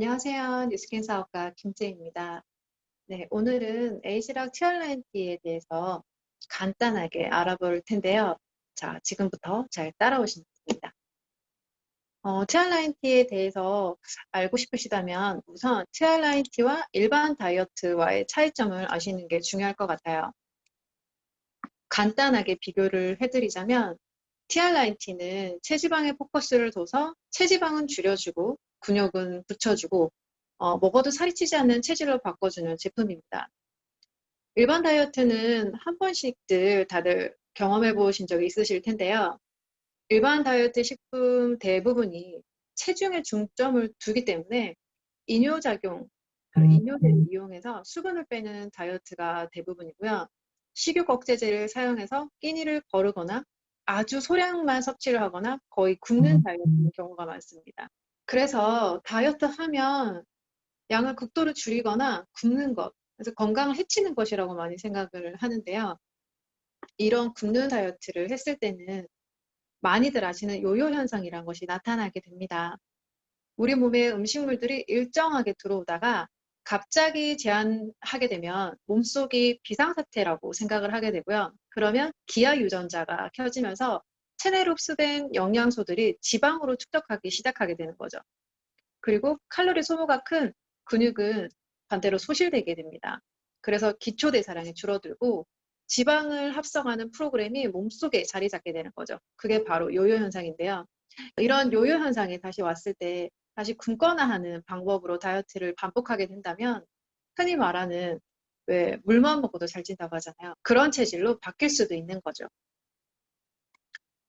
안녕하세요. 뉴스킨 사업가 김재입니다. 네, 오늘은 에이지락 티얼라인티에 대해서 간단하게 알아볼 텐데요. 자, 지금부터 잘 따라오시면 됩니다. 어, 티얼라인티에 대해서 알고 싶으시다면 우선 티얼라인티와 일반 다이어트와의 차이점을 아시는 게 중요할 것 같아요. 간단하게 비교를 해드리자면 티알라인티는 체지방에 포커스를 둬서 체지방은 줄여주고 근육은 붙여주고 어, 먹어도 살이 찌지 않는 체질로 바꿔주는 제품입니다. 일반 다이어트는 한 번씩들 다들 경험해 보신 적이 있으실 텐데요. 일반 다이어트 식품 대부분이 체중에 중점을 두기 때문에 이뇨작용, 이뇨제를 이용해서 수분을 빼는 다이어트가 대부분이고요. 식욕 억제제를 사용해서 끼니를 거르거나 아주 소량만 섭취를 하거나 거의 굶는 다이어트인 경우가 많습니다. 그래서 다이어트 하면 양을 극도로 줄이거나 굶는 것, 그래서 건강을 해치는 것이라고 많이 생각을 하는데요. 이런 굶는 다이어트를 했을 때는 많이들 아시는 요요 현상이란 것이 나타나게 됩니다. 우리 몸에 음식물들이 일정하게 들어오다가 갑자기 제한하게 되면 몸속이 비상사태라고 생각을 하게 되고요. 그러면 기아 유전자가 켜지면서 체내로 흡수된 영양소들이 지방으로 축적하기 시작하게 되는 거죠. 그리고 칼로리 소모가 큰 근육은 반대로 소실되게 됩니다. 그래서 기초 대사량이 줄어들고 지방을 합성하는 프로그램이 몸속에 자리 잡게 되는 거죠. 그게 바로 요요 현상인데요. 이런 요요 현상이 다시 왔을 때 다시 굶거나 하는 방법으로 다이어트를 반복하게 된다면 흔히 말하는 왜 물만 먹어도 살찐다고 하잖아요. 그런 체질로 바뀔 수도 있는 거죠.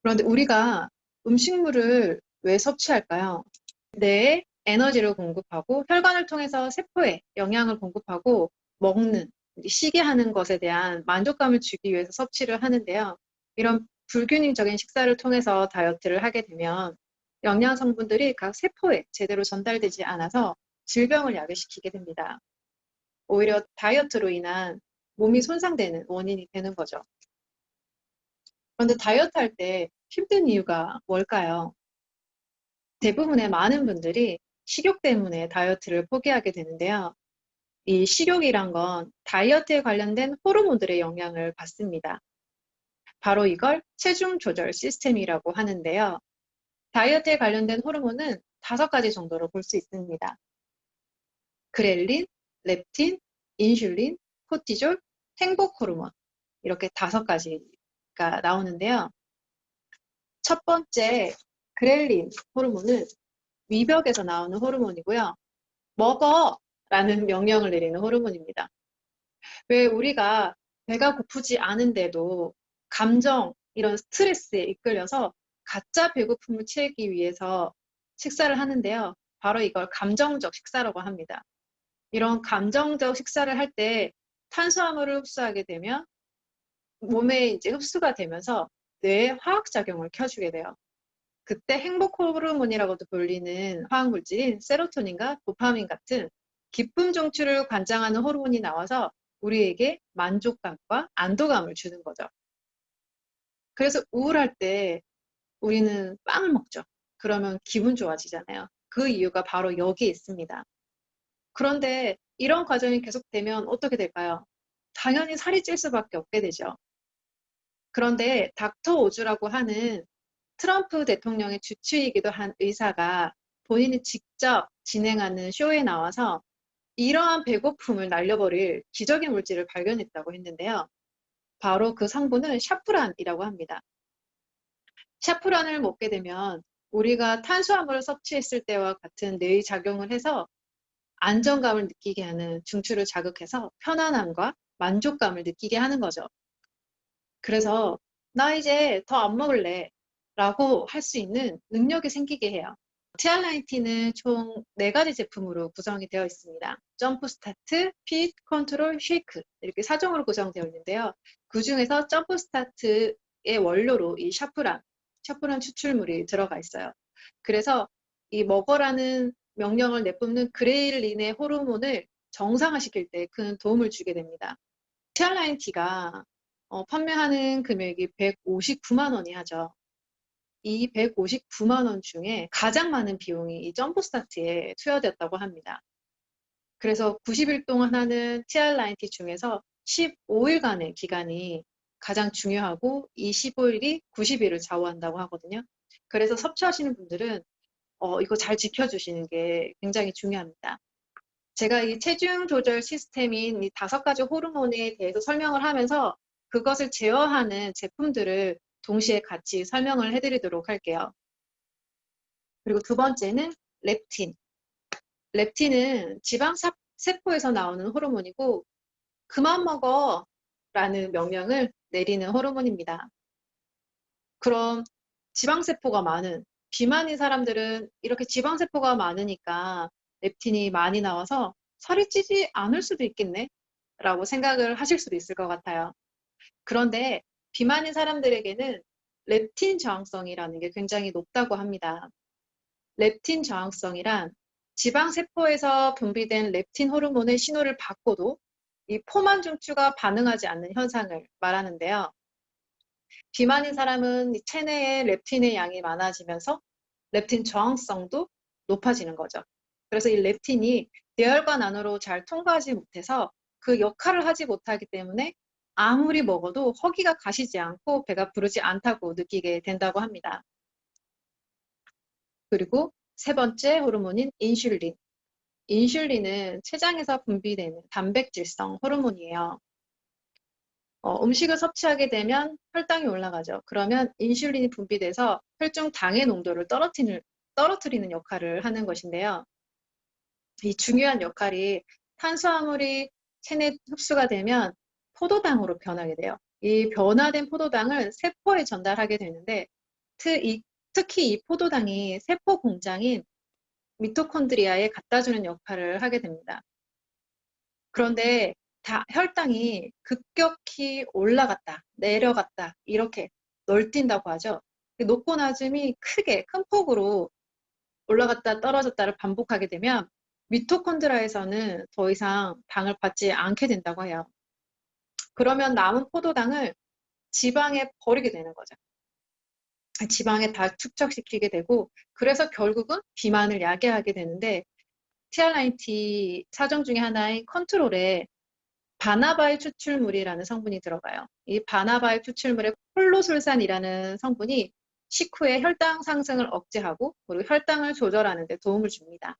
그런데 우리가 음식물을 왜 섭취할까요? 뇌에 에너지를 공급하고 혈관을 통해서 세포에 영양을 공급하고 먹는, 쉬게 하는 것에 대한 만족감을 주기 위해서 섭취를 하는데요. 이런 불균형적인 식사를 통해서 다이어트를 하게 되면 영양 성분들이 각 세포에 제대로 전달되지 않아서 질병을 야기시키게 됩니다. 오히려 다이어트로 인한 몸이 손상되는 원인이 되는 거죠. 그런데 다이어트 할 때 힘든 이유가 뭘까요? 대부분의 많은 분들이 식욕 때문에 다이어트를 포기하게 되는데요. 이 식욕이란 건 다이어트에 관련된 호르몬들의 영향을 받습니다. 바로 이걸 체중 조절 시스템이라고 하는데요. 다이어트에 관련된 호르몬은 다섯 가지 정도로 볼 수 있습니다. 그렐린, 렙틴, 인슐린, 코티졸, 행복 호르몬 이렇게 다섯 가지 가 나오는데요. 첫 번째 그렐린 호르몬은 위벽에서 나오는 호르몬이고요. 먹어! 라는 명령을 내리는 호르몬입니다. 왜 우리가 배가 고프지 않은데도 감정, 이런 스트레스에 이끌려서 가짜 배고픔을 채우기 위해서 식사를 하는데요. 바로 이걸 감정적 식사라고 합니다. 이런 감정적 식사를 할 때 탄수화물을 흡수하게 되면 몸에 이제 흡수가 되면서 뇌에 화학작용을 켜주게 돼요. 그때 행복 호르몬이라고도 불리는 화학물질인 세로토닌과 도파민 같은 기쁨 종출을 관장하는 호르몬이 나와서 우리에게 만족감과 안도감을 주는 거죠. 그래서 우울할 때 우리는 빵을 먹죠. 그러면 기분 좋아지잖아요. 그 이유가 바로 여기에 있습니다. 그런데 이런 과정이 계속되면 어떻게 될까요? 당연히 살이 찔 수밖에 없게 되죠. 그런데 닥터 오즈라고 하는 트럼프 대통령의 주치이기도 한 의사가 본인이 직접 진행하는 쇼에 나와서 이러한 배고픔을 날려버릴 기적의 물질을 발견했다고 했는데요. 바로 그 성분은 샤프란이라고 합니다. 샤프란을 먹게 되면 우리가 탄수화물을 섭취했을 때와 같은 뇌의 작용을 해서 안정감을 느끼게 하는 중추를 자극해서 편안함과 만족감을 느끼게 하는 거죠. 그래서 나 이제 더 안 먹을래 라고 할 수 있는 능력이 생기게 해요. 티알라이티는 총 4가지 제품으로 구성이 되어 있습니다. 점프 스타트, 핏, 컨트롤, 쉐이크 이렇게 사종으로 구성되어 있는데요. 그 중에서 점프 스타트의 원료로 이 샤프란, 샤프란 추출물이 들어가 있어요. 그래서 이 먹어라는 명령을 내뿜는 그레일린의 호르몬을 정상화시킬 때 큰 도움을 주게 됩니다. 티알라인티가 어, 판매하는 금액이 159만 원이 하죠. 이 159만 원 중에 가장 많은 비용이 이 점프 스타트에 투여됐다고 합니다. 그래서 90일 동안 하는 TR90 중에서 15일간의 기간이 가장 중요하고 이 15일이 90일을 좌우한다고 하거든요. 그래서 섭취하시는 분들은 어, 이거 잘 지켜주시는 게 굉장히 중요합니다. 제가 이 체중 조절 시스템인 이 다섯 가지 호르몬에 대해서 설명을 하면서 그것을 제어하는 제품들을 동시에 같이 설명을 해드리도록 할게요. 그리고 두 번째는 렙틴. 렙틴은 지방 세포에서 나오는 호르몬이고 그만 먹어 라는 명령을 내리는 호르몬입니다. 그럼 지방세포가 많은 비만인 사람들은 이렇게 지방세포가 많으니까 렙틴이 많이 나와서 살이 찌지 않을 수도 있겠네 라고 생각을 하실 수도 있을 것 같아요. 그런데 비만인 사람들에게는 렙틴 저항성이라는 게 굉장히 높다고 합니다. 렙틴 저항성이란 지방세포에서 분비된 렙틴 호르몬의 신호를 받고도 이 포만 중추가 반응하지 않는 현상을 말하는데요. 비만인 사람은 체내에 렙틴의 양이 많아지면서 렙틴 저항성도 높아지는 거죠. 그래서 이 렙틴이 뇌혈관 안으로 잘 통과하지 못해서 그 역할을 하지 못하기 때문에 아무리 먹어도 허기가 가시지 않고 배가 부르지 않다고 느끼게 된다고 합니다. 그리고 세 번째 호르몬인 인슐린. 인슐린은 췌장에서 분비되는 단백질성 호르몬이에요. 어, 음식을 섭취하게 되면 혈당이 올라가죠. 그러면 인슐린이 분비돼서 혈중 당의 농도를 떨어뜨리는, 떨어뜨리는 역할을 하는 것인데요. 이 중요한 역할이 탄수화물이 체내 흡수가 되면 포도당으로 변하게 돼요. 이 변화된 포도당을 세포에 전달하게 되는데 특히 이 포도당이 세포 공장인 미토콘드리아에 갖다 주는 역할을 하게 됩니다. 그런데 다 혈당이 급격히 올라갔다, 내려갔다 이렇게 널뛴다고 하죠. 높고 낮음이 크게 큰 폭으로 올라갔다 떨어졌다를 반복하게 되면 미토콘드리아에서는 더 이상 당을 받지 않게 된다고 해요. 그러면 남은 포도당을 지방에 버리게 되는 거죠. 지방에 다 축적시키게 되고 그래서 결국은 비만을 야기하게 되는데 TR90 사정 중에 하나인 컨트롤에 바나바일 추출물이라는 성분이 들어가요. 이 바나바일 추출물의 콜로솔산이라는 성분이 식후에 혈당 상승을 억제하고 그리고 혈당을 조절하는 데 도움을 줍니다.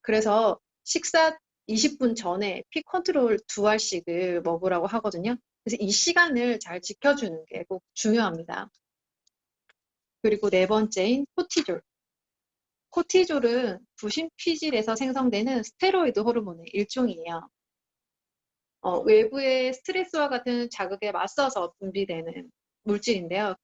그래서 식사 20분 전에 피 컨트롤 두 알씩을 먹으라고 하거든요. 그래서 이 시간을 잘 지켜주는 게 꼭 중요합니다. 그리고 네 번째인 코티졸. 코티졸은 부신피질에서 생성되는 스테로이드 호르몬의 일종이에요. 어, 외부의 스트레스와 같은 자극에 맞서서 분비되는 물질인데요.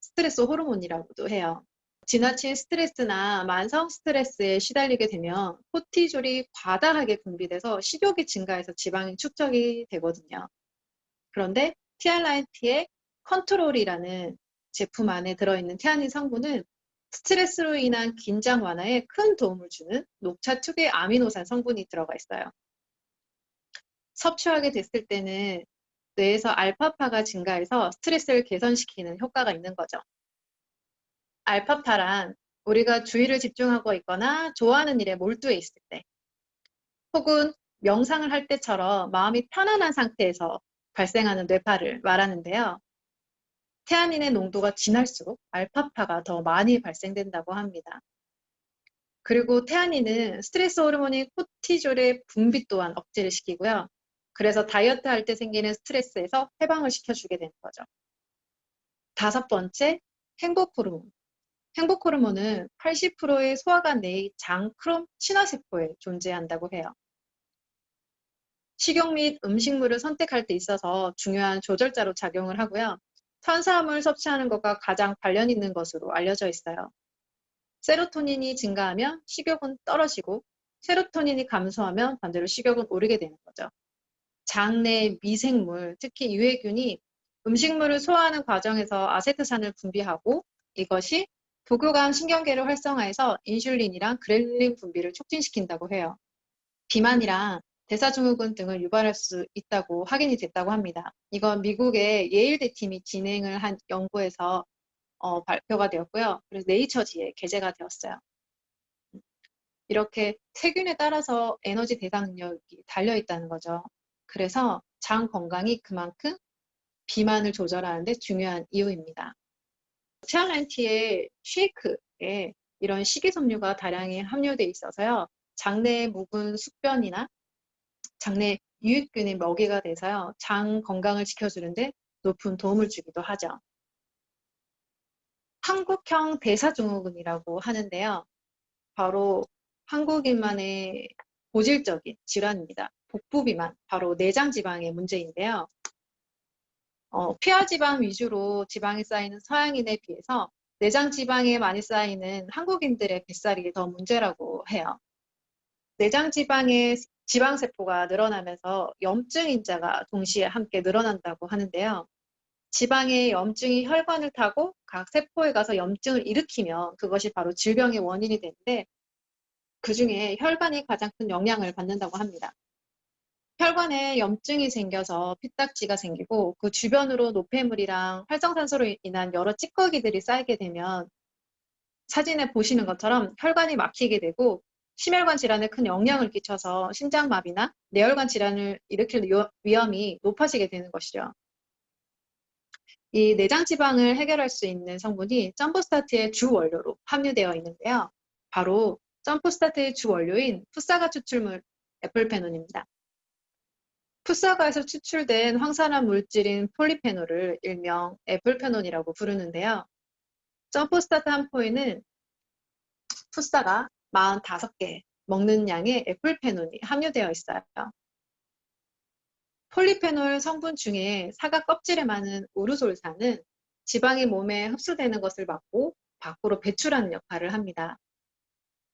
스트레스 호르몬이라고도 해요. 지나친 스트레스나 만성 스트레스에 시달리게 되면 코티졸이 과다하게 분비돼서 식욕이 증가해서 지방이 축적이 되거든요. 그런데 TR라이트의 컨트롤이라는 제품 안에 들어있는 태아닌 성분은 스트레스로 인한 긴장 완화에 큰 도움을 주는 녹차 특유의 아미노산 성분이 들어가 있어요. 섭취하게 됐을 때는 뇌에서 알파파가 증가해서 스트레스를 개선시키는 효과가 있는 거죠. 알파파란 우리가 주의를 집중하고 있거나 좋아하는 일에 몰두해 있을 때 혹은 명상을 할 때처럼 마음이 편안한 상태에서 발생하는 뇌파를 말하는데요. 태아닌의 농도가 진할수록 알파파가 더 많이 발생된다고 합니다. 그리고 태아닌은 스트레스 호르몬인 코티졸의 분비 또한 억제를 시키고요. 그래서 다이어트 할 때 생기는 스트레스에서 해방을 시켜주게 되는 거죠. 다섯 번째, 행복 호르몬. 행복 호르몬은 80%의 소화관 내의 장 크롬 친화세포에 존재한다고 해요. 식용 및 음식물을 선택할 때 있어서 중요한 조절자로 작용을 하고요. 탄수화물 섭취하는 것과 가장 관련 있는 것으로 알려져 있어요. 세로토닌이 증가하면 식욕은 떨어지고 세로토닌이 감소하면 반대로 식욕은 오르게 되는 거죠. 장내 미생물, 특히 유해균이 음식물을 소화하는 과정에서 아세트산을 분비하고 이것이 부교감 신경계를 활성화해서 인슐린이랑 그렐린 분비를 촉진시킨다고 해요. 비만이랑 대사증후군 등을 유발할 수 있다고 확인이 됐다고 합니다. 이건 미국의 예일대 팀이 진행을 한 연구에서 어, 발표가 되었고요. 그래서 네이처지에 게재가 되었어요. 이렇게 세균에 따라서 에너지 대상 능력이 달려 있다는 거죠. 그래서 장 건강이 그만큼 비만을 조절하는데 중요한 이유입니다. 체알렌티의 쉐이크에 이런 식이섬유가 다량이 함유되어 있어서요. 장내에 묵은 숙변이나 장내 유익균이 먹이가 돼서요. 장 건강을 지켜주는데 높은 도움을 주기도 하죠. 한국형 대사증후군이라고 하는데요. 바로 한국인만의 고질적인 질환입니다. 복부 비만, 바로 내장 지방의 문제인데요. 어, 피하 지방 위주로 지방이 쌓이는 서양인에 비해서 내장 지방에 많이 쌓이는 한국인들의 뱃살이 더 문제라고 해요. 내장 지방의 지방세포가 늘어나면서 염증 인자가 동시에 함께 늘어난다고 하는데요. 지방의 염증이 혈관을 타고 각 세포에 가서 염증을 일으키면 그것이 바로 질병의 원인이 되는데 그 중에 혈관이 가장 큰 영향을 받는다고 합니다. 혈관에 염증이 생겨서 피딱지가 생기고 그 주변으로 노폐물이랑 활성산소로 인한 여러 찌꺼기들이 쌓이게 되면 사진에 보시는 것처럼 혈관이 막히게 되고 심혈관 질환에 큰 영향을 끼쳐서 심장마비나 뇌혈관 질환을 일으킬 위험이 높아지게 되는 것이죠. 이 내장 지방을 해결할 수 있는 성분이 점프스타트의 주 원료로 함유되어 있는데요. 바로 점프스타트의 주 원료인 푸사가 추출물 애플페논입니다. 푸사가에서 추출된 황산화 물질인 폴리페놀을 일명 애플페논이라고 부르는데요. 점프스타트 한 포에는 푸사가 45개 먹는 양의 애플페논이 함유되어 있어요. 폴리페놀 성분 중에 사과 껍질에 많은 우르솔산은 지방이 몸에 흡수되는 것을 막고 밖으로 배출하는 역할을 합니다.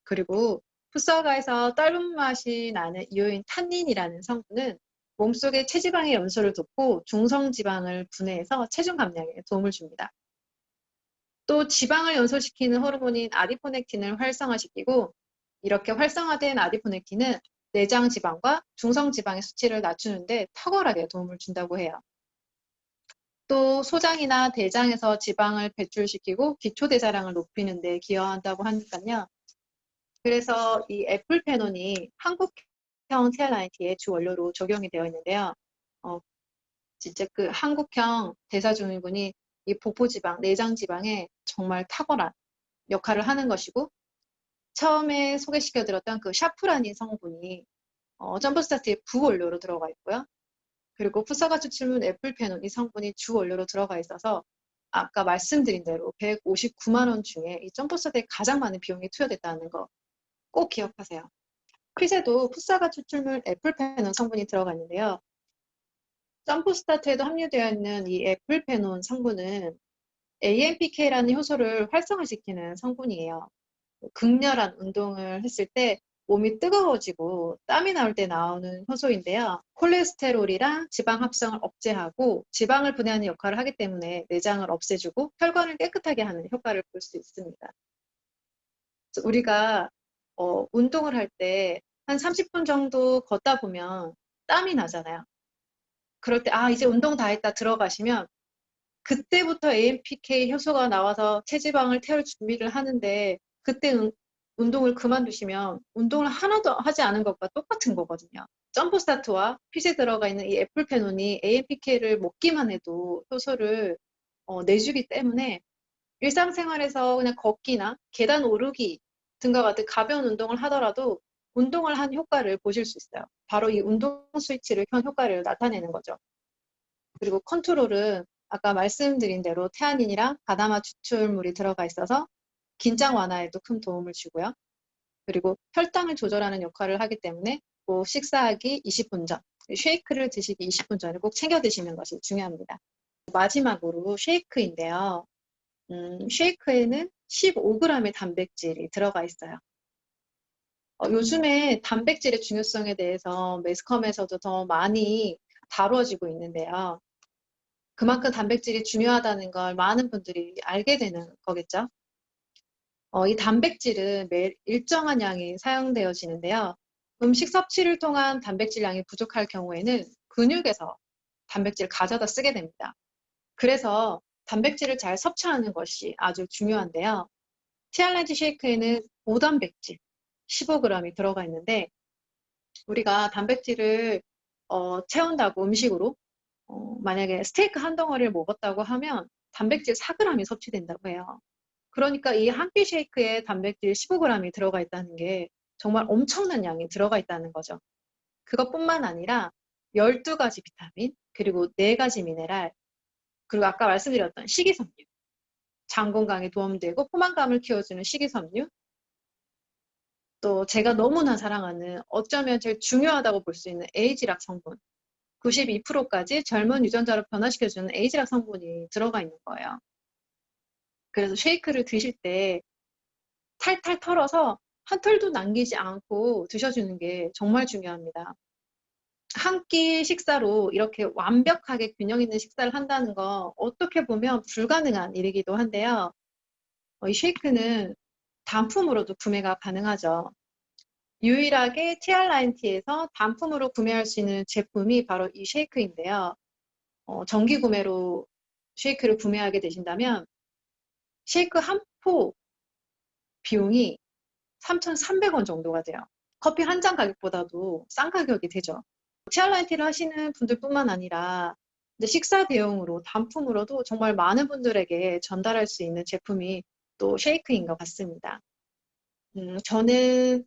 그리고 푸사가에서 떫은 맛이 나는 이오인 탄닌이라는 성분은 몸속의 체지방의 연소를 돕고 중성지방을 분해해서 체중 감량에 도움을 줍니다. 또 지방을 연소시키는 호르몬인 아디포넥틴을 활성화시키고 이렇게 활성화된 아디포넥틴은 내장 지방과 중성 지방의 수치를 낮추는데 탁월하게 도움을 준다고 해요. 또 소장이나 대장에서 지방을 배출시키고 기초 대사량을 높이는 데 기여한다고 하니까요. 그래서 이 애플페논이 한국 형 TLIT의 주 원료로 적용이 되어 있는데요. 어, 진짜 그 한국형 대사증후군이 이 복부지방, 내장지방에 정말 탁월한 역할을 하는 것이고 처음에 소개시켜드렸던 그 샤프라닌 성분이 어, 점프스타트의 부원료로 들어가 있고요. 그리고 푸사가 추출물 애플페논 이 성분이 주 원료로 들어가 있어서 아까 말씀드린 대로 159만 원 중에 이 점프스타트에 가장 많은 비용이 투여됐다는 거 꼭 기억하세요. 퀴즈에도 푸사가 추출물 애플페논 성분이 들어가 있는데요. 점프 스타트에도 함유되어 있는 이 애플페논 성분은 AMPK라는 효소를 활성화시키는 성분이에요. 극렬한 운동을 했을 때 몸이 뜨거워지고 땀이 나올 때 나오는 효소인데요. 콜레스테롤이랑 지방 합성을 억제하고 지방을 분해하는 역할을 하기 때문에 내장을 없애주고 혈관을 깨끗하게 하는 효과를 볼 수 있습니다. 우리가 어, 운동을 할 때 한 30분 정도 걷다 보면 땀이 나잖아요. 그럴 때, 아, 이제 운동 다 했다 들어가시면 그때부터 AMPK 효소가 나와서 체지방을 태울 준비를 하는데 그때 운동을 그만두시면 운동을 하나도 하지 않은 것과 똑같은 거거든요. 점프 스타트와 핏에 들어가 있는 이 애플페논이 AMPK를 먹기만 해도 효소를 어, 내주기 때문에 일상생활에서 그냥 걷기나 계단 오르기 등과 같은 가벼운 운동을 하더라도 운동을 한 효과를 보실 수 있어요. 바로 이 운동 스위치를 켠 효과를 나타내는 거죠. 그리고 컨트롤은 아까 말씀드린 대로 태아닌이랑 바다마 추출물이 들어가 있어서 긴장 완화에도 큰 도움을 주고요. 그리고 혈당을 조절하는 역할을 하기 때문에 꼭 식사하기 20분 전, 쉐이크를 드시기 20분 전에 꼭 챙겨 드시는 것이 중요합니다. 마지막으로 쉐이크인데요. 음, 쉐이크에는 15g의 단백질이 들어가 있어요. 어, 요즘에 단백질의 중요성에 대해서 매스컴에서도 더 많이 다루어지고 있는데요. 그만큼 단백질이 중요하다는 걸 많은 분들이 알게 되는 거겠죠. 어, 이 단백질은 매일 일정한 양이 사용되어지는데요. 음식 섭취를 통한 단백질 양이 부족할 경우에는 근육에서 단백질을 가져다 쓰게 됩니다. 그래서 단백질을 잘 섭취하는 것이 아주 중요한데요. 티알라이트 쉐이크에는 고단백질 15g이 들어가 있는데 우리가 단백질을 어, 채운다고 음식으로 어, 만약에 스테이크 한 덩어리를 먹었다고 하면 단백질 4g이 섭취된다고 해요. 그러니까 이 한 끼 쉐이크에 단백질 15g이 들어가 있다는 게 정말 엄청난 양이 들어가 있다는 거죠. 그것뿐만 아니라 12가지 비타민, 그리고 4가지 미네랄, 그리고 아까 말씀드렸던 식이섬유, 장 건강에 도움되고 포만감을 키워주는 식이섬유, 또 제가 너무나 사랑하는 어쩌면 제일 중요하다고 볼 수 있는 에이지락 성분, 92%까지 젊은 유전자로 변화시켜주는 에이지락 성분이 들어가 있는 거예요. 그래서 쉐이크를 드실 때 탈탈 털어서 한 털도 남기지 않고 드셔주는 게 정말 중요합니다. 한 끼 식사로 이렇게 완벽하게 균형 있는 식사를 한다는 거 어떻게 보면 불가능한 일이기도 한데요. 어, 이 쉐이크는 단품으로도 구매가 가능하죠. 유일하게 TR라인티에서 단품으로 구매할 수 있는 제품이 바로 이 쉐이크인데요. 어, 정기 구매로 쉐이크를 구매하게 되신다면 쉐이크 한 포 비용이 3,300원 정도가 돼요. 커피 한 잔 가격보다도 싼 가격이 되죠. 티알라이티를 하시는 분들뿐만 아니라 이제 식사 대용으로 단품으로도 정말 많은 분들에게 전달할 수 있는 제품이 또 쉐이크인 것 같습니다. 음, 저는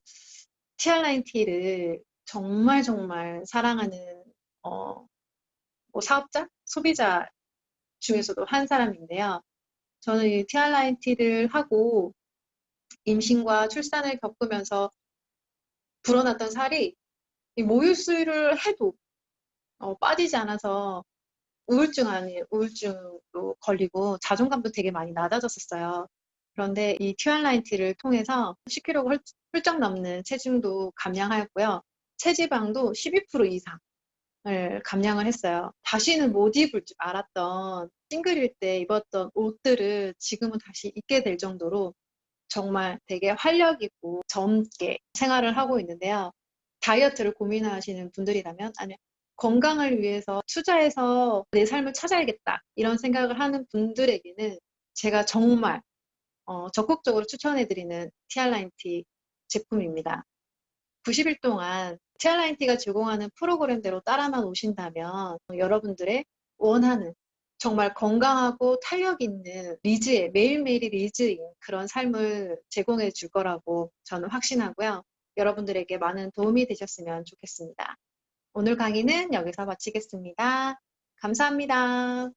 티알라인티를 정말 정말 사랑하는 어, 뭐 사업자, 소비자 중에서도 한 사람인데요. 저는 이 티알라인티를 하고 임신과 출산을 겪으면서 불어났던 살이 이 모유 수유를 해도 어, 빠지지 않아서 우울증 아니 우울증도 걸리고 자존감도 되게 많이 낮아졌었어요. 그런데 이 티알라인티를 통해서 10kg가 훌쩍 넘는 체중도 감량하였고요. 체지방도 12% 이상을 감량을 했어요. 다시는 못 입을 줄 알았던 싱글일 때 입었던 옷들을 지금은 다시 입게 될 정도로 정말 되게 활력 있고 젊게 생활을 하고 있는데요. 다이어트를 고민하시는 분들이라면 아니면 건강을 위해서 투자해서 내 삶을 찾아야겠다 이런 생각을 하는 분들에게는 제가 정말 어, 적극적으로 추천해드리는 티알라인티 제품입니다. 90일 동안 티알라인티가 제공하는 프로그램대로 따라만 오신다면 여러분들의 원하는 정말 건강하고 탄력 있는 리즈의 매일매일이 리즈인 그런 삶을 제공해 줄 거라고 저는 확신하고요. 여러분들에게 많은 도움이 되셨으면 좋겠습니다. 오늘 강의는 여기서 마치겠습니다. 감사합니다.